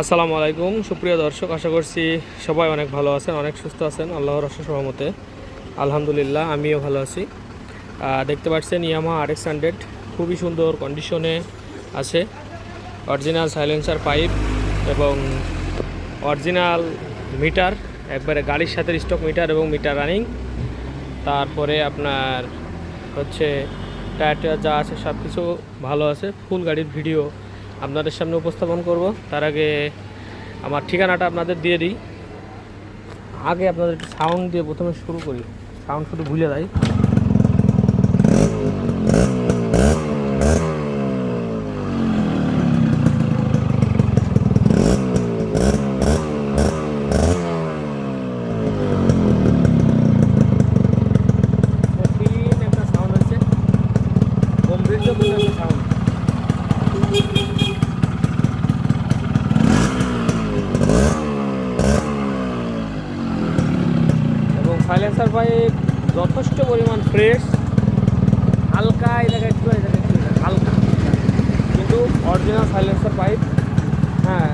আসসালামু আলাইকুম। সুপ্রিয় দর্শক, আশা করছি সবাই অনেক ভালো আছেন, অনেক সুস্থ আছেন, আল্লাহর অশেষ রহমতে। আলহামদুলিল্লাহ, আমিও ভালো আছি। দেখতে পাচ্ছেন ইয়ামা আর এক্স হান্ড্রেড খুবই সুন্দর কন্ডিশনে আছে। অরিজিনাল সাইলেন্সার পাইপ এবং অরিজিনাল মিটার একবারে গাড়ির সাথে স্টক মিটার এবং মিটার রানিং তারপরে আপনার হচ্ছে টায়ার টায়ার যা আছে সব কিছু ভালো আছে। ফুল গাড়ির ভিডিও আপনাদের সামনে উপস্থাপন করব। তার আগে আমার ঠিকানাটা আপনাদের দিয়ে দিই। আগে আপনাদের সাউন্ড দিয়ে প্রথমে শুরু করি। সাউন্ড শুধু ভুলে যাই কঠিন একটা সাউন্ড হচ্ছে গম্ভীর্যপূর্ণ একটা সাউন্ড এবং পাইপ যথেষ্ট পরিমাণ ফ্রেশ হালকা, এই জায়গায় একটু, এই জায়গায় হালকা। কিন্তু অরিজিনাল সাইলেন্সার পাইপ হ্যাঁ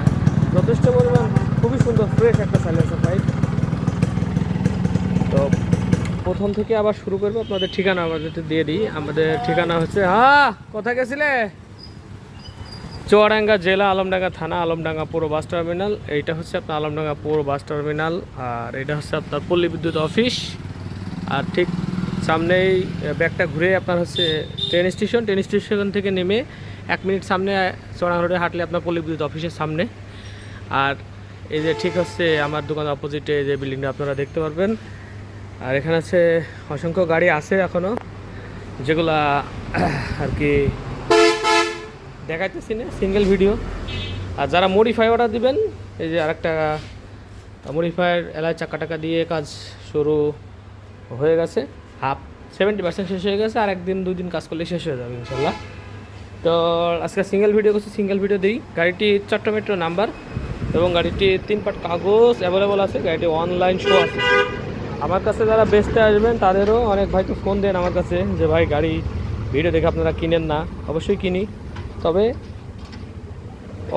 যথেষ্ট পরিমাণ, খুবই সুন্দর ফ্রেশ একটা সাইলেন্সার পাইপ তো প্রথম থেকে আবার শুরু করব, আপনাদের ঠিকানা আমাদের দিয়ে দিই, আমাদের ঠিকানা হচ্ছে হ্যাঁ কোথায় গেছিলে? চুয়াডাঙ্গা জেলা, আলমডাঙ্গা থানা, আলমডাঙ্গা পৌর বাস টার্মিনাল। এইটা হচ্ছে আপনার আলমডাঙ্গা পৌর বাস টার্মিনাল, আর এটা হচ্ছে আপনার পল্লী বিদ্যুৎ অফিস। আর ঠিক সামনেই ব্যাগটা ঘুরে আপনার হচ্ছে ট্রেন স্টেশন ট্রেন স্টেশন থেকে নেমে এক মিনিট সামনে চড়াঙ্গা রোডে হাঁটলে আপনার পল্লী বিদ্যুৎ অফিসের সামনে। আর এই যে ঠিক হচ্ছে আমার দোকানের অপোজিটে যে বিল্ডিংটা আপনারা দেখতে পারবেন। আর এখানে আছে অসংখ্য গাড়ি আছে এখনও যেগুলা আর কি দেখাইতেছি না সিঙ্গেল ভিডিও আর যারা মডিফাই অর্ডার দিবেন, এই যে আরেকটা মডিফায়ার এলাই চাকা টাকা দিয়ে কাজ শুরু হয়ে গেছে। হাফ সেভেন্টি পার্সেন্ট শেষ হয়ে গেছে, আর একদিন দুই দিন কাজ করলে শেষ হয়ে যাবে ইনশাল্লাহ। তো আজকে সিঙ্গেল ভিডিও করছি সিঙ্গেল ভিডিও দিই। গাড়িটি চট্টগ্রাম মেট্রো নাম্বার এবং গাড়িটি তিন পাট কাগজ অ্যাভেলেবল আছে। গাড়িটি অনলাইন শো আছে। আমার কাছে যারা বেচতে আসবেন, তাদেরও অনেক ভাইকে ফোন দেন আমার কাছে যে, ভাই, গাড়ি ভিডিও দেখে আপনারা কিনেন না। অবশ্যই কিনি। তবে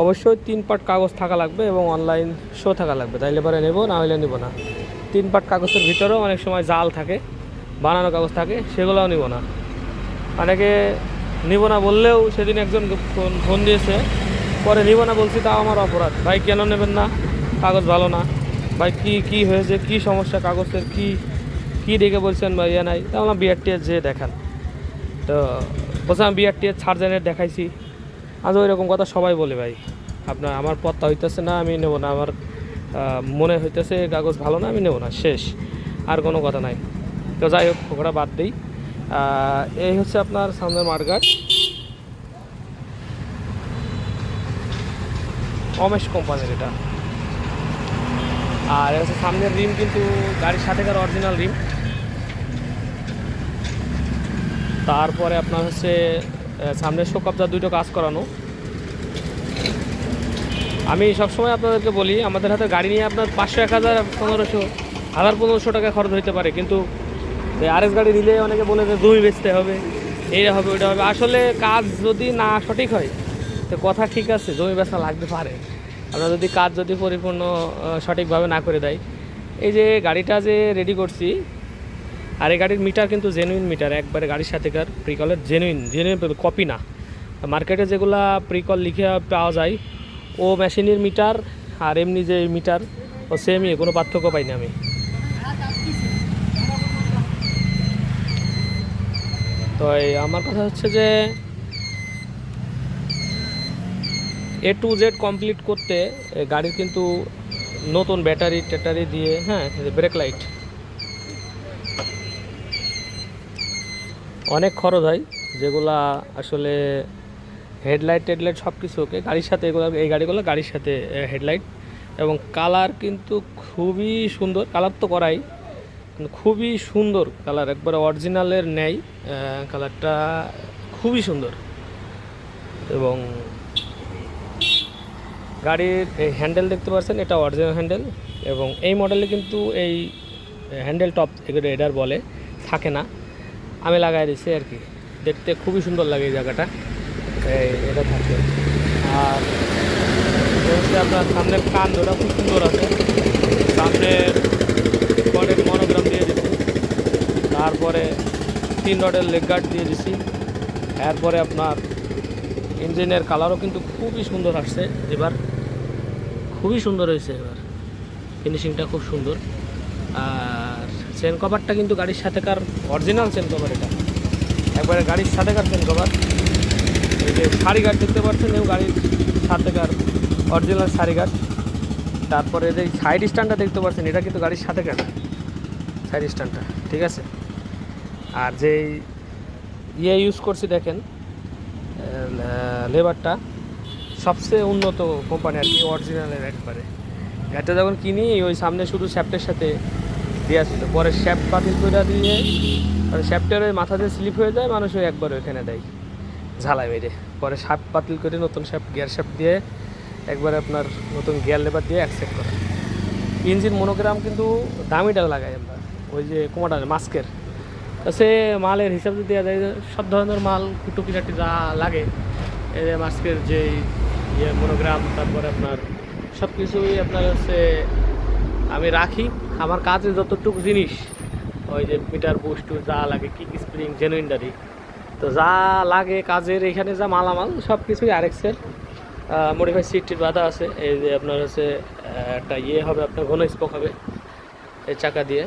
অবশ্যই তিন পাট কাগজ থাকা লাগবে এবং অনলাইন শো থাকা লাগবে। তাইলে পরে নেব, না হলে নেব না। তিন পাট কাগজের ভিতরেও অনেক সময় জাল থাকে, বানানো কাগজ থাকে, সেগুলোও নিব না। অনেকে নিব না বললেও সেদিন একজন ফোন ফোন দিয়েছে, পরে নিব না বলছি, তাও আমার অপরাধ। ভাই, কেন নেবেন না? কাগজ ভালো না। ভাই, কি কি হয়েছে? কি সমস্যা কাগজের? কি কি দেখে বলছেন বা ইয়ে নাই। তা আমার বিআরটিএস যে দেখান। তো বলছিলাম বিআরটিএস সার্জেনের দেখাইছি। আজ ওই রকম কথা সবাই বলে ভাই। আপনার, আমার পথটা হইতেছে না, আমি নেব না। আমার মনে হইতেছে কাগজ ভালো না, আমি নেব না, শেষ, আর কোনো কথা নাই। তো যাই হোক ওটা বাদ দিই। এই হচ্ছে আপনার সামনের মার্গাট অমেশ কোম্পানির এটা। আর হচ্ছে সামনের রিম কিন্তু গাড়ির সাথেকার অরিজিনাল রিম। তারপরে আপনার হচ্ছে সামনের শোকাবজার দুটো কাজ করানো। আমি সবসময় আপনাদেরকে বলি, আমাদের হাতে গাড়ি নিয়ে আপনার পাঁচশো, এক হাজার, পনেরোশো হাজার, পনেরোশো টাকা খরচ হইতে পারে। কিন্তু আরএস গাড়ি নিলে অনেকে বলে যে জমি বেচতে হবে, এইটা হবে, ওইটা হবে। আসলে কাজ যদি না সঠিক হয়, তো কথা ঠিক আছে, জমি বেচা লাগতে পারে। আমরা যদি কাজ যদি পরিপূর্ণ সঠিকভাবে না করে দেয়। এই যে গাড়িটা যে রেডি করছি, আর এই গাড়ির মিটার কিন্তু জেনুইন মিটার একবারে গাড়ির সাথেকার প্রিকলের জেনুইন জেনুইন কপি না। মার্কেটে যেগুলা প্রিকল লিখে পাওয়া যায় ও মেশিনের মিটার আর এমনি যে মিটার, ও সেমই কোনো পার্থক্য পাইনি আমি। তো আমার কথা হচ্ছে যে এ টু জেড কমপ্লিট করতে গাড়ির কিন্তু নতুন ব্যাটারি, ট্যাটারি দিয়ে হ্যাঁ ব্রেক লাইট অনেক খরচ হয়, যেগুলা আসলে হেডলাইট টেডলাইট সব কিছু ওকে। গাড়ির সাথে এগুলো, এই গাড়িগুলো গাড়ির সাথে হেডলাইট। এবং কালার কিন্তু খুবই সুন্দর। কালার তো করাই খুবই সুন্দর কালার। একবারে অরিজিনালের নেই কালারটা খুবই সুন্দর। এবং গাড়ির এই হ্যান্ডেল দেখতে পাচ্ছেন এটা অরিজিনাল হ্যান্ডেল। এবং এই মডেলে কিন্তু এই হ্যান্ডেল টপ এগুলো এডার বলে, থাকে না। আমি লাগাই দিচ্ছি আর কি। দেখতে খুবই সুন্দর লাগে এই জায়গাটা। এটা থাকে। আর আছে আপনার সামনের কান দুটা খুব সুন্দর আছে। সামনে কটের মনোগ্রাম দিয়ে দিচ্ছি তারপরে তিন রডের লেগ গার্ড দিয়ে দিছি। এরপরে আপনার ইঞ্জিনের কালারও কিন্তু খুবই সুন্দর আসছে এবার। খুবই সুন্দর হয়েছে এবার। ফিনিশিংটা খুব সুন্দর। আর চেন কভারটা কিন্তু গাড়ির সাথেকার অরিজিনাল চেন কভার এটা। একবারে গাড়ির সাথেকার চেন কভার এই যে দেখতে পাচ্ছেন এও গাড়ির সাথেকার অরিজিনাল শাড়ি গার্ড তারপরে এই সাইড স্ট্যান্ডটা দেখতে পাচ্ছেন, এটা কিন্তু গাড়ির সাথে কাটা সাইড স্ট্যান্ডটা ঠিক আছে? আর যে ইয়ে ইউজ করছি দেখেন লেবারটা সবচেয়ে উন্নত কোম্পানি আর কি অরিজিনালের একবারে। এটা যখন কিনি, ওই সামনে শুধু শ্যাপ্টের সাথে দেওয়া ছিল। পরে শ্যাপ বাতিল করে দিয়ে শ্যাপ্টের ওই মাথা দিয়ে স্লিপ হয়ে যায়, মানুষ ওই একবার ওইখানে দেয়। ঝালাই মেরে পরে সাপ বাতিল করে নতুন সাপ, গিয়ার সাপ দিয়ে একবার আপনার নতুন গিয়ার লেবার দিয়ে অ্যাকসেপ্ট করা। ইঞ্জিন মনোগ্রাম কিন্তু দামিটা লাগাই আমরা, ওই যে কোমাটা মাস্কের। সে মালের হিসাব যদি দেওয়া যায়, সব ধরনের মাল, কুটুকিটাটি যা লাগে, এই যে মাস্কের যে ইয়ে মনোগ্রাম, তারপরে আপনার সব কিছুই আপনার হচ্ছে আমি রাখি। আমার কাজে যতটুকু জিনিস, ওই যে মিটার বুস্ট যা লাগে কিক স্প্রিং জেনুইনডারি তো যা লাগে কাজের, এখানে যা মালামাল সব কিছুই আরেক্সের মডিফাই সিট টিট বাঁধা আছে, এই যে আপনার হচ্ছে একটা ইয়ে হবে, আপনার ঘন স্পোক হবে, এই চাকা দিয়ে।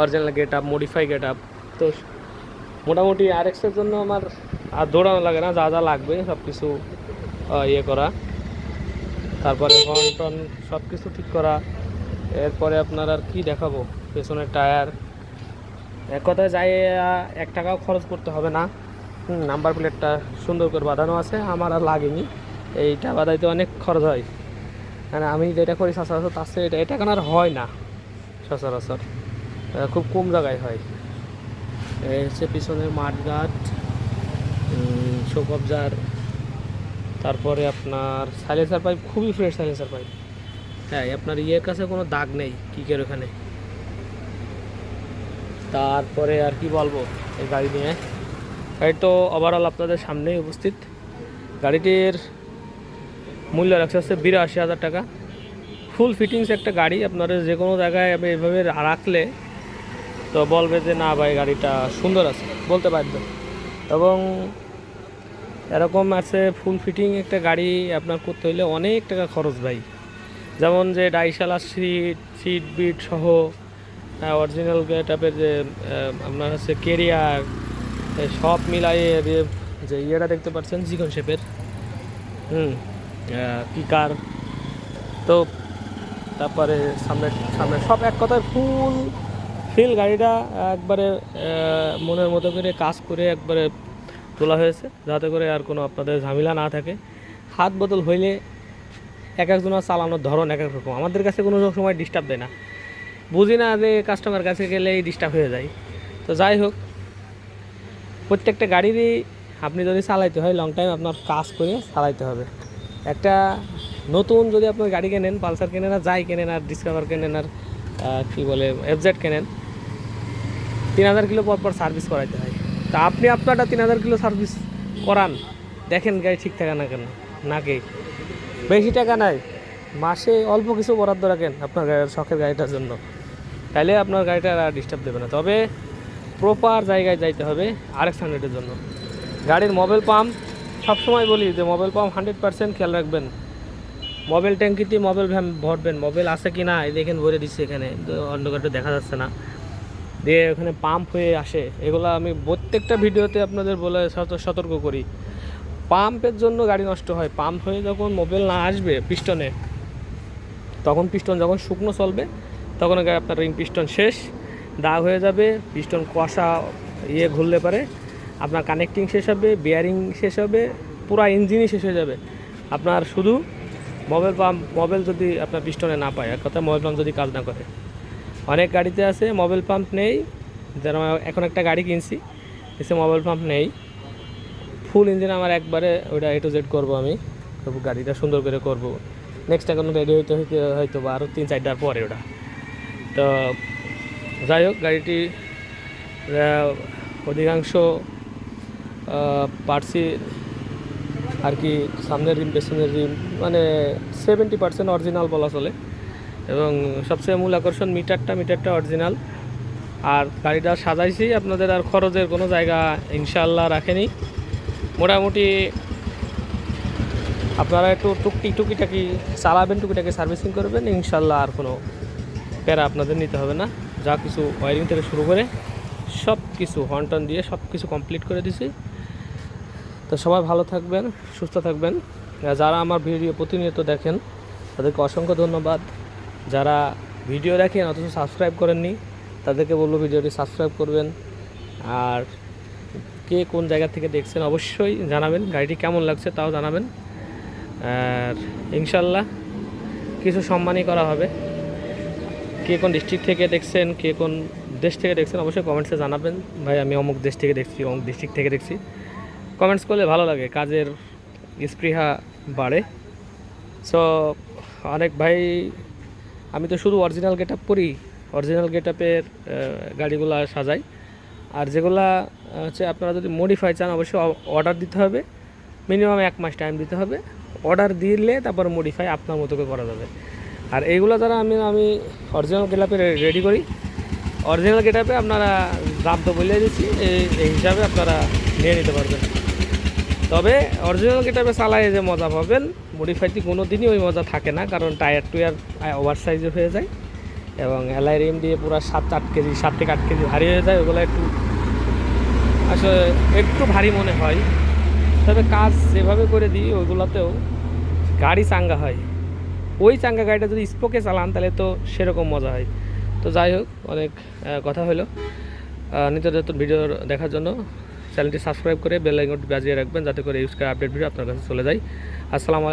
Original get up modify get up তো মোটামুটি আর এক্সের জন্য আমার আর দৌড়ানো লাগে না, যা যা লাগবে সব কিছু ইয়ে করা। তারপরে হর্ন সব কিছু ঠিক করা। এরপরে আপনার আর কি দেখাবো, পেছনের টায়ার। এক কথায় যাই এক টাকাও খরচ করতে হবে না। নাম্বার প্লেটটা সুন্দর করে বাঁধানো আছে, আমার আর লাগেনি। এইটা বাঁধাইতে অনেক খরচ হয়। মানে আমি যেটা করি সচরাচর তার চেয়ে এটা এটা কেন আর হয় না, সচরাচর। খুব কম জায়গায় হয়। এই হচ্ছে পিছনের মাঠঘাট শোকবজার, তারপরে আপনার সাইলেন্সার পাইপ, খুবই ফ্রেশ সাইলেন্সার পাইপ। হ্যাঁ আপনার ইয়ের কাছে কোনো দাগ নেই, কিকের ওখানে। তারপরে আর কি বলব এই গাড়ি নিয়ে। গাড়ি তো ওভারঅল আপনাদের সামনেই উপস্থিত। গাড়িটির মূল্য রাখছে হচ্ছে বিরাশি হাজার টাকা। ফুল ফিটিংস একটা গাড়ি, আপনারা যে কোনো জায়গায় এভাবে রাখলে তো বলবে যে, না ভাই, গাড়িটা সুন্দর আছে। বলতে বাধ্য। এবং এরকম আছে ফুল ফিটিং একটা গাড়ি আপনার করতে হইলে অনেক টাকা খরচ ভাই। যেমন যে ডাইশালা সিট সিট বিট সহ অরিজিনাল টাইপের যে আপনার হচ্ছে কেরিয়ার সব মিলাইয়ে যে ইয়েটা দেখতে পাচ্ছেন জিকন শেপের। হুম কিকার তো তারপরে সামনে সামনে সব এক কথায় ফুল ফিল গাড়িটা একবারে মনের মতো করে কাজ করে একবারে তোলা হয়েছে, যাতে করে আর কোনো আপনাদের ঝামেলা না থাকে। হাত বদল হইলে এক একজনের চালানোর ধরন এক এক রকম। আমাদের কাছে কোনো সময় ডিস্টার্ব দেয় না। বুঝি না যে কাস্টমার কাছে গেলেই ডিস্টার্ব হয়ে যায়। তো যাই হোক, প্রত্যেকটা গাড়িরই আপনি যদি চালাইতে হয় লং টাইম আপনার কাজ করে চালাইতে হবে। একটা নতুন যদি আপনার গাড়ি কেনেন, পালসার কেনেন আর যাই কেনেন আর ডিসকভার কেনেন আর কী বলে এফজেড কেনেন, তিন হাজার কিলো পর পর সার্ভিস করাইতে হয়। তা আপনি আপনারটা তিন হাজার কিলো সার্ভিস করান, দেখেন গাড়ি ঠিক থাকে না কেন নাকি বেশি টাকা নাই, মাসে অল্প কিছু বরাদ্দ রাখেন আপনার শখের গাড়িটার জন্য। তাইলে আপনার গাড়িটা আর ডিস্টার্ব দেবে না। তবে প্রপার জায়গায় যাইতে হবে আরেক হান্ড্রেডের জন্য। গাড়ির মোবাইল পাম্প সবসময় বলি যে মোবাইল পাম্প হান্ড্রেড পার্সেন্ট খেয়াল রাখবেন। মোবাইল ট্যাঙ্কিতে মোবাইল ভরবেন মোবাইল আছে কি না, এই দেখেন ভরে দিচ্ছে এখানে অন্ধকারটা দেখা যাচ্ছে না। দিয়ে ওখানে পাম্প হয়ে আসে, এগুলো আমি প্রত্যেকটা ভিডিওতে আপনাদের বলে সত- সতর্ক করি। পাম্পের জন্য গাড়ি নষ্ট হয়। পাম্প হয়ে যখন মোবাইল না আসবে পিস্টনে তখন পিস্টন যখন শুকনো চলবে তখন আপনার রিং পিস্টন শেষ, দাগ হয়ে যাবে পিস্টন কষা ইয়ে ঘুরলে পারে, আপনার কানেক্টিং শেষ হবে বিয়ারিং শেষ হবে, পুরো ইঞ্জিনই শেষ হয়ে যাবে। আপনার শুধু মোবাইল পাম্প মোবাইল যদি আপনার পিস্টনে না পায়, এক কথা মোবাইল পাম্প যদি কাজ না করে। অনেক গাড়িতে আছে মোবাইল পাম্প নেই, যেন এখন একটা গাড়ি কিনছি, এসে মোবাইল পাম্প নেই। ফুল ইঞ্জিন আমার একবারে ওইটা এ টু জেড করব আমি গাড়িটা সুন্দর করে করব। নেক্সট এখন রেডি হইতে হইতে হয়তো বা আরও তিন চারটার পরে ওটা। তো যাই হোক, গাড়িটি অধিকাংশ পার্সি আর কি সামনের রিম, পেছনের রিম মানে সেভেন্টি পার্সেন্ট অরিজিনাল বলা চলে। এবং সবচেয়ে মূল আকর্ষণ মিটারটা মিটারটা অরিজিনাল আর গাড়িটা সাজাইছি, আপনাদের আর খরচের কোনো জায়গা ইনশাল্লাহ রাখেনি। মোটামুটি আপনারা একটু টুকটি টুকিটাকি চালাবেন, টুকিটাকি সার্ভিসিং করবেন ইনশাল্লাহ আর কোনো প্যারা আপনাদের নিতে হবে না। যা কিছু ওয়ারিং থেকে শুরু করে সব কিছু হর্নটন দিয়ে সব কিছু কমপ্লিট করে দিছি। তো সবাই ভালো থাকবেন, সুস্থ থাকবেন। যারা আমার ভিডিও প্রতিনিয়ত দেখেন, তাদেরকে অসংখ্য ধন্যবাদ। যারা ভিডিও দেখেন অথচ সাবস্ক্রাইব করেননি, তাদেরকে বলব ভিডিওটি সাবস্ক্রাইব করবেন। আর কে কোন জায়গা থেকে দেখছেন অবশ্যই জানাবেন, গাড়িটি কেমন লাগছে তাও জানাবেন। আর ইনশাল্লাহ কিছু সম্মানই করা হবে। কে কোন ডিস্ট্রিক্ট থেকে দেখছেন, কে কোন দেশ থেকে দেখছেন, অবশ্যই কমেন্টসে জানাবেন। ভাই, আমি অমুক দেশ থেকে দেখছি, অমুক ডিস্ট্রিক্ট থেকে দেখছি। কমেন্টস করলে ভালো লাগে, কাজের স্পৃহা বাড়ে। সো অনেক ভাই, আমি তো শুধু অরিজিনাল গেট আপ করি অরিজিনাল গেট আপের গাড়িগুলো সাজাই। আর যেগুলা হচ্ছে আপনারা যদি মডিফাই চান, অবশ্যই অর্ডার দিতে হবে। মিনিমাম এক মাস টাইম দিতে হবে। অর্ডার দিলে তারপর মডিফাই আপনার মতো করে করা যাবে। আর এইগুলো যারা আমি আমি অরিজিনাল গেট রেডি করি। অরিজিনাল গেটআপে আপনারা দাম তো বলে দিচ্ছি, এই হিসাবে আপনারা নিয়ে নিতে পারবেন। তবে অরিজিনাল গেটাপে চালায় যে মজা পাবেন মডিফাইতে কোনো দিনই ওই মজা থাকে না, কারণ টায়ার টুয়ার ওভার সাইজে হয়ে যায়। এবং এলআই রিম দিয়ে পুরো সাত, আট কেজি, সাত থেকে আট কেজি ভারী হয়ে যায়, ওগুলো একটু আসলে একটু ভারী মনে হয়। তবে কাজ যেভাবে করে দিই ওইগুলোতেও গাড়ি চাঙ্গা হয়। ওই চাঙ্গা গাড়িটা যদি স্পোকে চালান, তাহলে তো সেরকম মজা হয়। তো যাই হোক, অনেক কথা হলো। নিত্য নতুন ভিডিও দেখার জন্য চ্যানেলটি সাবস্ক্রাইব করে বেল আইকনটি বাজিয়ে রাখবেন, যাতে করে ইউজ করে আপডেট ভিডিও আপনার কাছে চলে যায়। আসসালামু